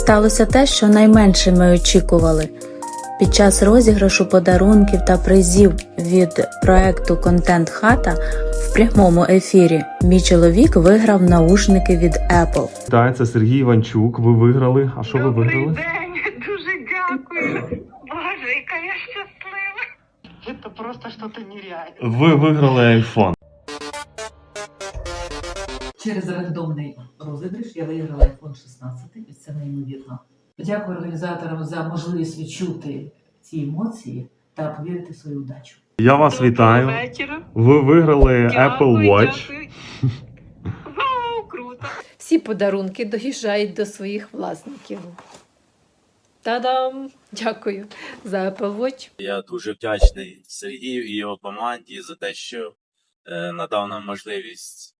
Сталося те, що найменше ми очікували. Під час розіграшу подарунків та призів від проекту Контент Хата в прямому ефірі мій чоловік виграв наушники від Apple. Так, це Сергій Іванчук. Ви виграли. А що ви Добрий виграли? день. Дуже дякую. Боже, яка я щаслива. Це просто щось нереальне. Ви виграли iPhone. Через рандомний розіграш я виграла iPhone 16, і це неймовірно. Дякую організаторам за можливість відчути ці емоції та повірити в свою удачу. Я вас вітаю. вечора. Ви виграли Apple Watch. дякую. Вау, круто. Всі подарунки доїжджають до своїх власників. Та-дам! Дякую за Apple Watch. Я дуже вдячний Сергію і його команді за те, що е, надав нам можливість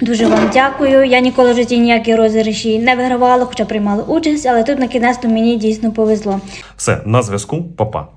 Дуже вам дякую. Я ніколи в житті ніякі розіграші не вигравала, хоча приймала участь, але тут на кінець мені дійсно повезло. Все, на зв'язку, Па-па.